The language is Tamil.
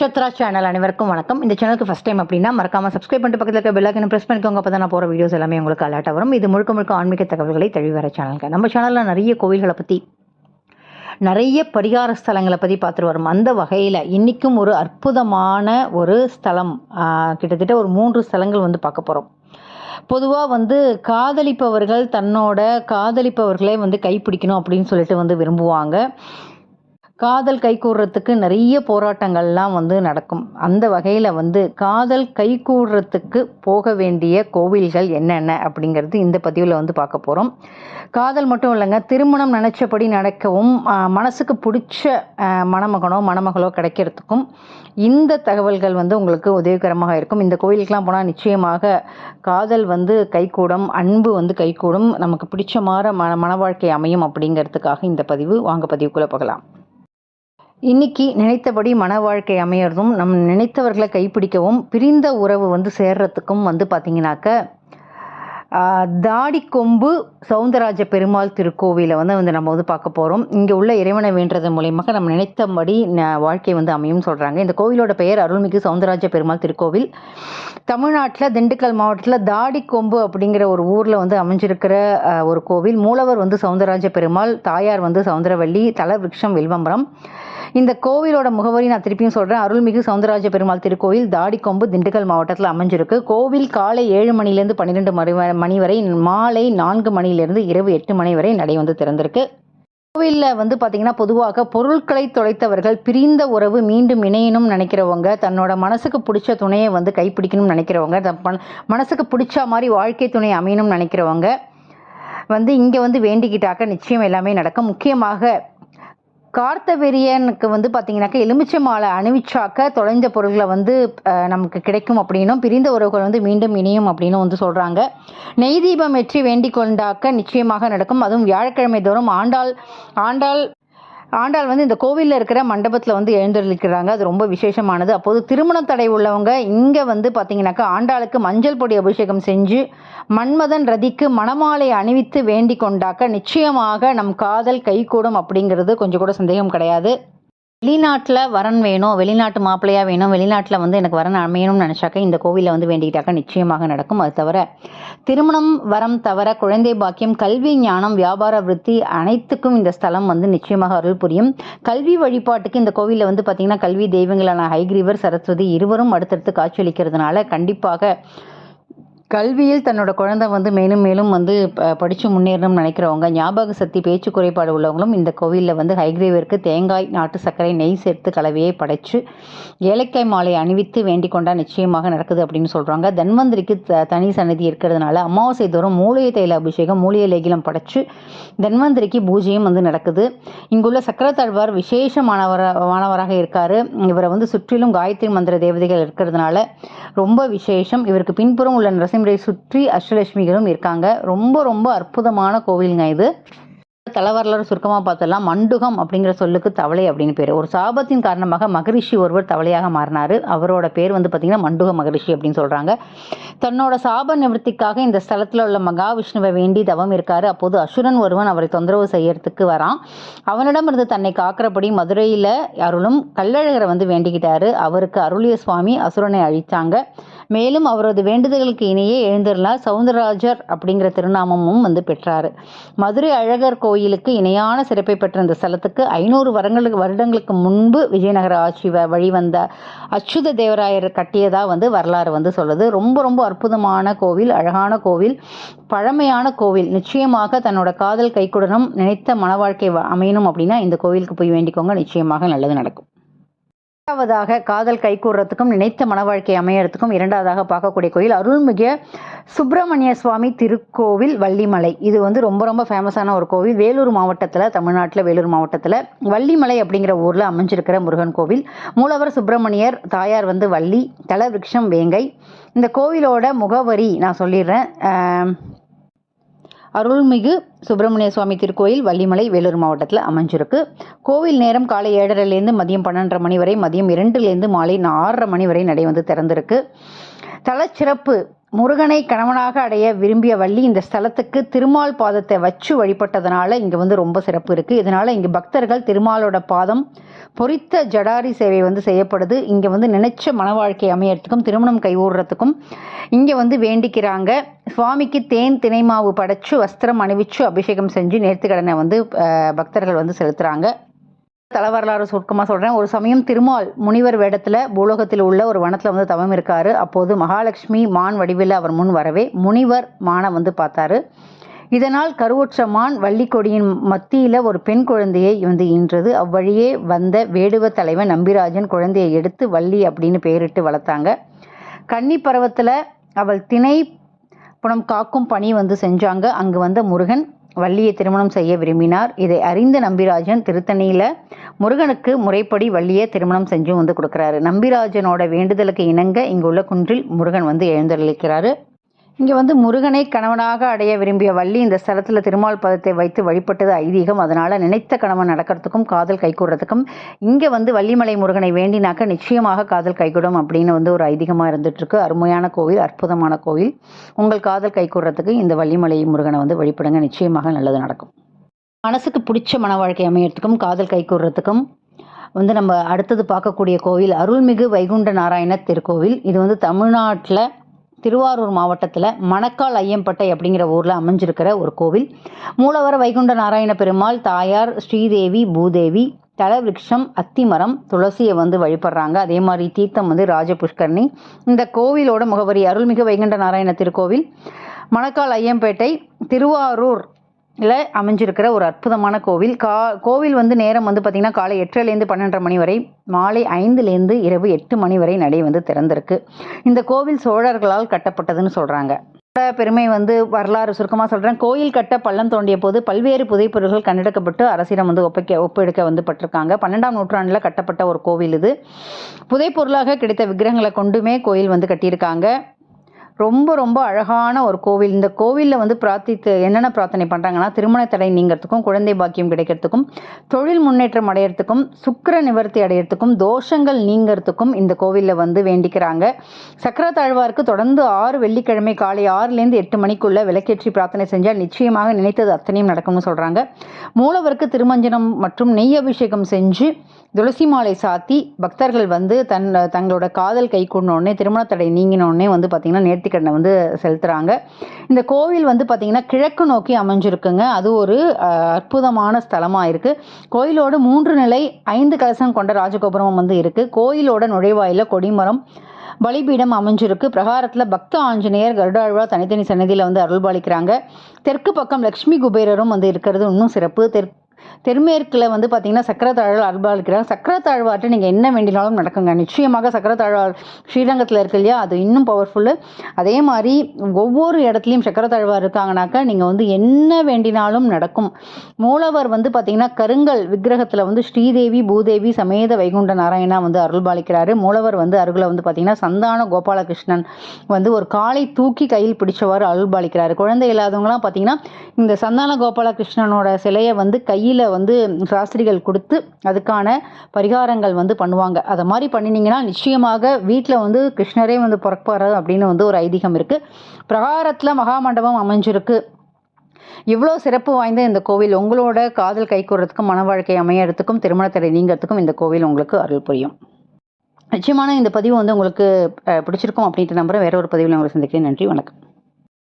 சத்ரா சேனல் அனைவருக்கும் வணக்கம். இந்த சேனலுக்கு ஃபஸ்ட் டைம் அப்படின்னா மறக்காம சப்ஸ்கிரைப் பண்ணிட்டு பக்கத்தில் இருக்க பெல்லாக்கனை ப்ரெஸ் பண்ணிக்கோங்க. அப்போ தான் நான் போகிற வீடியோஸ் எல்லாமே உங்களுக்கு அலர்ட்டாக வரும். இது முழுக்க முழுக்க ஆன்மீக தகவல்களை தழுவி வர சேனலுக்கு நம்ம சேனலில் நிறைய கோவில்களை பற்றி நிறைய பரிகார ஸ்தலங்களை பற்றி பார்த்துட்டு வரும். அந்த வகையில் இன்றைக்கும் ஒரு அற்புதமான ஒரு ஸ்தலம் கிட்டத்தட்ட ஒரு மூன்று ஸ்தலங்கள் வந்து பார்க்க போகிறோம் பொதுவாக வந்து காதலிப்பவர்கள் தன்னோட காதலிப்பவர்களே வந்து கைப்பிடிக்கணும் அப்படின்னு சொல்லிட்டு வந்து விரும்புவாங்க. காதல் கைகூடுறதுக்கு நிறைய போராட்டங்கள்லாம் வந்து நடக்கும். அந்த வகையில் வந்து காதல் கைகூடுறதுக்கு போக வேண்டிய கோவில்கள் என்னென்ன அப்படிங்கிறது இந்த பதிவில் வந்து பார்க்க போகிறோம் காதல் மட்டும் இல்லைங்க திருமணம் நினச்சபடி நடக்கவும் மனசுக்கு பிடிச்ச மணமகனோ மணமகளோ கிடைக்கிறதுக்கும் இந்த தகவல்கள் வந்து உங்களுக்கு உதவிகரமாக இருக்கும். இந்த கோவிலுக்கெலாம் போனால் நிச்சயமாக காதல் வந்து கைகூடும் அன்பு வந்து கைகூடும். நமக்கு பிடிச்ச மாற மன மன வாழ்க்கை அமையும் அப்படிங்கிறதுக்காக இந்த பதிவு. வாங்க பதிவுக்குள்ளே போகலாம். இன்னைக்கு நினைத்தபடி மன வாழ்க்கை அமையறதும் நம் நினைத்தவர்களை கைப்பிடிக்கவும் பிரிந்த உறவு வந்து சேர்றதுக்கும் வந்து பார்த்தீங்கன்னாக்க தாடி தாடிக்கொம்பு சவுந்தரராஜ பெருமாள் திருக்கோவிலை வந்து வந்து நம்ம வந்து பார்க்க போகிறோம் இங்கே உள்ள இறைவனை வேண்டது மூலியமாக நம்ம நினைத்தபடி வாழ்க்கை வந்து அமையும் சொல்கிறாங்க இந்த கோவிலோட பெயர் அருள்மிகு சவுந்தரராஜ பெருமாள் திருக்கோவில். தமிழ்நாட்டில் திண்டுக்கல் மாவட்டத்தில் தாடிக்கொம்பு அப்படிங்கிற ஒரு ஊரில் வந்து அமைஞ்சிருக்கிற ஒரு கோவில். மூலவர் வந்து சவுந்தரராஜ பெருமாள் தாயார் வந்து சவுந்தரவள்ளி தல விருட்சம் வில்வம்பரம். இந்த கோவிலோட முகவரி நான் திருப்பியும் சொல்கிறேன் அருள்மிகு சவுந்தரராஜ பெருமாள் திருக்கோயில் தாடிக்கொம்பு திண்டுக்கல் மாவட்டத்தில் அமைஞ்சிருக்கு. கோவில் காலை ஏழு மணிலேருந்து பன்னிரெண்டு மணி மணி வரை மாலை நான்கு மணிலேருந்து இரவு எட்டு மணி வரை நடை வந்து திறந்திருக்கு. கோவிலில் வந்து பார்த்தீங்கன்னா பொதுவாக பொருட்களை தொலைத்தவர்கள் பிரிந்த உறவு மீண்டும் இணையணும் நினைக்கிறவங்க தன்னோட மனசுக்கு பிடிச்ச துணையை வந்து கைப்பிடிக்கணும்னு நினைக்கிறவங்க தன் மனசுக்கு பிடிச்ச மாதிரி வாழ்க்கை துணை அமையணும்னு நினைக்கிறவங்க வந்து இங்கே வந்து வேண்டிக்கிட்டாக்க நிச்சயம் எல்லாமே நடக்கும். முக்கியமாக கார்த்தவெரியனுக்கு வந்து பார்த்தீங்கன்னாக்கா எலுமிச்சை மாலை அணிவிச்சாக்க தொலைந்த பொருள்களை வந்து நமக்கு கிடைக்கும் அப்படின்னும் பிரிந்த உறவுகள் வந்து மீண்டும் இணையும் அப்படின்னு வந்து சொல்கிறாங்க நெய் தீபம் வெற்றி வேண்டிக் கொண்டாக்க நிச்சயமாக நடக்கும். அதுவும் வியாழக்கிழமை தோறும் ஆண்டாள் ஆண்டாள் ஆண்டாள் வந்து இந்த கோவிலில் இருக்கிற மண்டபத்தில் வந்து எழுந்தருளிக்கிறாங்க. அது ரொம்ப விசேஷமானது. அப்போது திருமண தடை உள்ளவங்க இங்கே வந்து பார்த்தீங்கன்னாக்கா ஆண்டாளுக்கு மஞ்சள் பொடி அபிஷேகம் செஞ்சு மன்மதன் ரதிக்கு மணமாலை அணிவித்து வேண்டிக் கொண்டாக்க நிச்சயமாக நம் காதல் கைகூடும் அப்படிங்கிறது கொஞ்சம் கூட சந்தேகம் கிடையாது. வெளிநாட்டில் வரன் வேணும் வெளிநாட்டு மாப்பிள்ளையாக வேணும் வெளிநாட்டில் வந்து எனக்கு வரன் அமையணும்னு நினச்சாக்க இந்த கோவிலில் வந்து வேண்டிக்கிட்டாக்க நிச்சயமாக நடக்கும். அது தவிர திருமணம் வரம் தவிர குழந்தை பாக்கியம் கல்வி ஞானம் வியாபார விருத்தி அனைத்துக்கும் இந்த ஸ்தலம் வந்து நிச்சயமாக அருள் புரியும். கல்வி வழிபாட்டுக்கு இந்த கோவிலில் வந்து பார்த்திங்கன்னா கல்வி தெய்வங்களான ஹைகிரீவர் சரஸ்வதி இருவரும் அடுத்தடுத்து காட்சியளிக்கிறதுனால கண்டிப்பாக கல்வியில் தன்னோட குழந்தை வந்து மேலும் மேலும் வந்து படித்து முன்னேறணும்னு நினைக்கிறவங்க ஞாபக சக்தி பேச்சு குறைபாடு உள்ளவங்களும் இந்த கோவிலில் வந்து ஹைகிரேவிற்கு தேங்காய் நாட்டு சர்க்கரை நெய் சேர்த்து கலவையை படைச்சு ஏலக்காய் மாலை அணிவித்து வேண்டிக் கொண்டா நிச்சயமாக நடக்குது அப்படின்னு சொல்கிறாங்க தன்வந்திரிக்கு த- தனி சன்னதி இருக்கிறதுனால அமாவாசை தோறும் மூலிகை தைல அபிஷேகம் மூலிகை லேகிலம் படைச்சு தன்வந்திரிக்கு பூஜையும் வந்து நடக்குது. இங்குள்ள சக்கரத்தாழ்வார் விசேஷமானவர மாணவராக இருக்காரு. இவரை வந்து சுற்றிலும் காயத்ரி மந்திர தேவதைகள் இருக்கிறதுனால ரொம்ப விசேஷம். இவருக்கு பின்புறம் உள்ள நரசிம்மரை சுற்றி அஷ்டலட்சுமிகளும் இருக்காங்க. ரொம்ப ரொம்ப அற்புதமான கோவிலுங்க இது. தலைவரலாறு சுருக்கமாக பார்த்தலாம் மண்டுகம் அப்படிங்கிற சொல்லுக்கு தவளை அப்படின்னு பேர். ஒரு சாபத்தின் காரணமாக மகரிஷி ஒருவர் தவளையாக மாறினார். அவரோட பேர் வந்து பார்த்திங்கன்னா மண்டுக மகரிஷி அப்படின்னு சொல்கிறாங்க தன்னோட சாப நிவர்த்திக்காக இந்த ஸ்தலத்தில் உள்ள மகாவிஷ்ணுவை வேண்டி தவம் இருக்காரு. அப்போது அசுரன் ஒருவன் அவரை தொந்தரவு செய்யறதுக்கு வரான். அவனிடமிருந்து தன்னை காக்கிறபடி மதுரையில் அருளும் கள்ளழகரை வந்து வேண்டிக்கிட்டாரு. அவருக்கு அருளிய சுவாமி அசுரனை அழித்தாங்க மேலும் அவரது வேண்டுதலுக்கு இணையே எழுந்திருந்தார் சவுந்தரராஜர் அப்படிங்கிற திருநாமமும் வந்து பெற்றார். மதுரை அழகர் கோயிலுக்கு இணையான சிறப்பை பெற்ற இந்த ஸ்தலத்துக்கு ஐநூறு வருடங்களுக்கு வருடங்களுக்கு முன்பு விஜயநகர ஆட்சி வ- வழிவந்த அச்சுத தேவராயர் கட்டியதாக வந்து வரலாறு வந்து சொல்லுது. ரொம்ப ரொம்ப அற்புதமான கோவில் அழகான கோவில் பழமையான கோவில். நிச்சயமாக தன்னோட காதல் கைக்குடனும் நினைத்த மன வாழ்க்கை வ- அமையணும் அப்படின்னா இந்த கோவிலுக்கு போய் வேண்டிக்கோங்க. நிச்சயமாக நல்லது நடக்கும். இரண்டாவதாக காதல் கைகூடுறதுக்கும் நினைத்த மன வாழ்க்கை அமையறதுக்கும் இரண்டாவதாக பார்க்கக்கூடிய கோயில் அருள்மிகு சுப்பிரமணிய சுவாமி திருக்கோவில் வள்ளிமலை. இது வந்து ரொம்ப ரொம்ப ஃபேமஸான ஒரு கோவில். வேலூர் மாவட்டத்தில் தமிழ்நாட்டில் வேலூர் மாவட்டத்தில் வள்ளிமலை அப்படிங்கிற ஊரில் அமைஞ்சிருக்கிற முருகன் கோவில். மூலவர் சுப்பிரமணியர் தாயார் வந்து வள்ளி தல விருட்சம் வேங்கை. இந்த கோவிலோட முகவரி நான் சொல்லிடுறேன். அருள்மிகு சுப்பிரமணிய சுவாமி திருக்கோயில் வள்ளிமலை வேலூர் மாவட்டத்தில் அமைஞ்சிருக்கு. கோவில் நேரம் காலை ஏழரைலேருந்து மதியம் பன்னெண்டரை மணி வரை மதியம் இரண்டுலேருந்து மாலை ஆறரை மணி வரை நடை வந்து திறந்திருக்கு. தலச்சிறப்பு முருகனை கணவனாக அடைய விரும்பிய வள்ளி இந்த ஸ்தலத்துக்கு திருமால் பாதத்தை வச்சு வழிபட்டதுனால இங்கே வந்து ரொம்ப சிறப்பு இருக்குது இதனால் இங்கே பக்தர்கள் திருமாலோட பாதம் பொறித்த ஜடாரி சேவை வந்து செய்யப்படுது. இங்கே வந்து நினைச்ச மன வாழ்க்கை அமையறதுக்கும் திருமணம் கைகூடுறதுக்கும் இங்கே வந்து வேண்டிக்கிறாங்க. சுவாமிக்கு தேன் திணைமாவு படைச்சு வஸ்திரம் அணிவிச்சு அபிஷேகம் செஞ்சு நேர்த்திக்கடனை வந்து பக்தர்கள் வந்து செலுத்துகிறாங்க தல வரலாறு சுருக்கமாக சொல்கிறேன் ஒரு சமயம் திருமால் முனிவர் வேடத்தில் பூலோகத்தில் உள்ள ஒரு வனத்தில் வந்து தவம் இருக்காரு. அப்போது மகாலட்சுமி மான் வடிவில் அவர் முன் வரவே முனிவர் மானை வந்து பார்த்தாரு. இதனால் கருவுற்ற மான் வள்ளிக்கொடியின் மத்தியில் ஒரு பெண் குழந்தையை வந்து ஈன்றது. அவ்வழியே வந்த வேடுவ தலைவன் நம்பிராஜன் குழந்தையை எடுத்து வள்ளி அப்படின்னு பெயரிட்டு வளர்த்தாங்க. கன்னி பருவத்தில் அவள் திணை புனம் காக்கும் பணி வந்து செஞ்சாங்க. அங்கு வந்த முருகன் வள்ளியை திருமணம் செய்ய விரும்பினார். இதை அறிந்த நம்பிராஜன் திருத்தணியில் முருகனுக்கு முறைப்படி வள்ளியை திருமணம் செஞ்சும் வந்து கொடுக்குறாரு. நம்பிராஜனோட வேண்டுதலுக்கு இணங்க இங்குள்ள குன்றில் முருகன் வந்து எழுந்தருளிக்கிறாரு. இங்கே வந்து முருகனை கணவனாக அடைய விரும்பிய வள்ளி இந்த ஸ்தலத்தில் திருமால் பதத்தை வைத்து வழிபட்டது ஐதீகம். அதனால் நினைத்த கணவன் நடக்கிறதுக்கும் காதல் கைகூடுறதுக்கும் இங்கே வந்து வள்ளிமலை முருகனை வேண்டினாக்க நிச்சயமாக காதல் கைகூடும் அப்படின்னு வந்து ஒரு ஐதீகமாக இருந்துகிட்ருக்கு அருமையான கோவில் அற்புதமான கோவில். உங்கள் காதல் கைகூடுறதுக்கு இந்த வள்ளிமலை முருகனை வந்து வழிபடுங்க. நிச்சயமாக நல்லது நடக்கும். மனசுக்கு பிடிச்ச மன வாழ்க்கை அமையறதுக்கும் காதல் கைகூடுறதுக்கும் வந்து நம்ம அடுத்தது பார்க்கக்கூடிய கோவில் அருள்மிகு வைகுண்ட நாராயண திருக்கோவில். இது வந்து தமிழ்நாட்டில் திருவாரூர் மாவட்டத்தில் மணக்கால் ஐயம்பட்டை அப்படிங்கிற ஊரில் அமைஞ்சிருக்கிற ஒரு கோவில். மூலவர் வைகுண்ட நாராயண பெருமாள் தாயார் ஸ்ரீதேவி பூதேவி தலவிருட்சம் அத்திமரம் துளசியை வந்து வழிபடுறாங்க. அதே மாதிரி தீர்த்தம் வந்து ராஜபுஷ்கரணி. இந்த கோவிலோட முகவரி அருள்மிகு வைகுண்ட நாராயண திருக்கோவில். மணக்கால் ஐயம்பேட்டை திருவாரூர் இல்லை அமைஞ்சிருக்கிற ஒரு அற்புதமான கோவில். கா கோவில் வந்து நேரம் வந்து பார்த்திங்கன்னா காலை எட்டரைலேருந்து பன்னெண்டரை மணி வரை மாலை ஐந்துலேருந்து இரவு எட்டு மணி வரை நடை வந்து திறந்திருக்கு. இந்த கோவில் சோழர்களால் கட்டப்பட்டதுன்னு சொல்கிறாங்க பெருமை வந்து வரலாறு சுருக்கமாக சொல்கிறேன் கோயில் கட்ட பள்ளம் தோண்டிய போது பல்வேறு புதைப்பொருள்கள் கண்டெடுக்கப்பட்டு அரசிடம் வந்து ஒப்பைக்க ஒப்பெடுக்க வந்து பட்டிருக்காங்க. பன்னெண்டாம் நூற்றாண்டில் கட்டப்பட்ட ஒரு கோவில் இது. புதைப்பொருளாக கிடைத்த விக்கிரகங்களை கொண்டுமே கோயில் வந்து கட்டியிருக்காங்க. ரொம்ப ரொம்ப அழகான ஒரு கோவில். இந்த கோவிலில் வந்து பிரார்த்தித்து என்னென்ன பிரார்த்தனை பண்ணுறாங்கன்னா திருமண தடை நீங்கிறதுக்கும் குழந்தை பாக்கியம் கிடைக்கிறதுக்கும் தொழில் முன்னேற்றம் அடையிறதுக்கும் சுக்கர நிவர்த்தி அடையிறதுக்கும் தோஷங்கள் நீங்கிறதுக்கும் இந்த கோவிலில் வந்து வேண்டிக்கிறாங்க. சக்கர தாழ்வாருக்கு தொடர்ந்து ஆறு வெள்ளிக்கிழமை காலை ஆறுலேருந்து எட்டு மணிக்குள்ளே விளக்கேற்றி பிரார்த்தனை செஞ்சால் நிச்சயமாக நினைத்தது அத்தனையும் நடக்கும்னு சொல்கிறாங்க மூலவருக்கு திருமஞ்சனம் மற்றும் நெய் அபிஷேகம் செஞ்சு துளசி மாலை சாத்தி பக்தர்கள் வந்து தன் தங்களோட காதல் கை உடனே திருமண தடை நீங்கினோடனே வந்து பார்த்திங்கன்னா நேர்த்திக்கடனை வந்து செலுத்துகிறாங்க இந்த கோவில் வந்து பார்த்திங்கன்னா கிழக்கு நோக்கி அமைஞ்சிருக்குங்க. அது ஒரு அற்புதமான ஸ்தலமாக இருக்குது கோயிலோட மூன்று நிலை ஐந்து கலசம் கொண்ட ராஜகோபுரம் வந்து இருக்குது கோயிலோட நுழைவாயில் கொடிமரம் பலிபீடம் அமைஞ்சிருக்கு. பிரகாரத்தில் பக்த ஆஞ்சநேயர் கருடாழ்வா தனித்தனி சன்னதியில் வந்து அருள்பாலிக்கிறாங்க. தெற்கு பக்கம் லக்ஷ்மி குபேரரும் வந்து இருக்கிறது இன்னும் சிறப்பு. தெற்கு தென்மேற்கில் வந்து பார்த்தீங்கன்னா சக்கரத்தாழ்வார் அருள்பாலிக்கிறாங்க. சக்கரத்தாழ்வார்ட்ட நீங்கள் என்ன வேண்டினாலும் நடக்குங்க. நிச்சயமாக சக்கரத்தாழ்வார் ஸ்ரீரங்கத்தில் இருக்கு இல்லையா? அது இன்னும் பவர்ஃபுல்லு அதே மாதிரி ஒவ்வொரு இடத்துலையும் சக்கரத்தாழ்வார் இருக்காங்கனாக்கா நீங்கள் வந்து என்ன வேண்டினாலும் நடக்கும். மூலவர் வந்து பார்த்தீங்கன்னா கருங்கல் விக்கிரகத்தில் வந்து ஸ்ரீதேவி பூதேவி சமேத வைகுண்ட நாராயணா வந்து அருள்பாலிக்கிறாரு. மூலவர் வந்து அருகில் வந்து பார்த்தீங்கன்னா சந்தான கோபாலகிருஷ்ணன் வந்து ஒரு காலை தூக்கி கையில் பிடிச்சவாறு அருள்பாலிக்கிறாரு. குழந்தை இல்லாதவங்களாம் பார்த்தீங்கன்னா இந்த சந்தான கோபாலகிருஷ்ணனோட சிலையை வந்து கையில் வந்து சாஸ்திரிகள் கொடுத்து அதுக்கான பரிகாரங்கள் வந்து பண்ணுவாங்க. அதை மாதிரி பண்ணினீங்கன்னா நிச்சயமாக வீட்டில் வந்து கிருஷ்ணரே வந்து பிறப்பாரு அப்படின்னு வந்து ஒரு ஐதீகம் இருக்குது பிரகாரத்தில் மகாமண்டபம் அமைஞ்சிருக்கு. இவ்வளோ சிறப்பு வாய்ந்த இந்த கோவில் உங்களோட காதல் கைகூறதுக்கும் மன வாழ்க்கை அமையறதுக்கும் திருமணத்தடை நீங்கிறதுக்கும் இந்த கோவில் உங்களுக்கு அருள் புரியும். நிச்சயமான இந்த பதிவு வந்து உங்களுக்கு பிடிச்சிருக்கும் அப்படின்ட்டு நம்புகிறேன் வேற ஒரு பதிவில் உங்களை சந்திக்கிறேன். நன்றி வணக்கம்.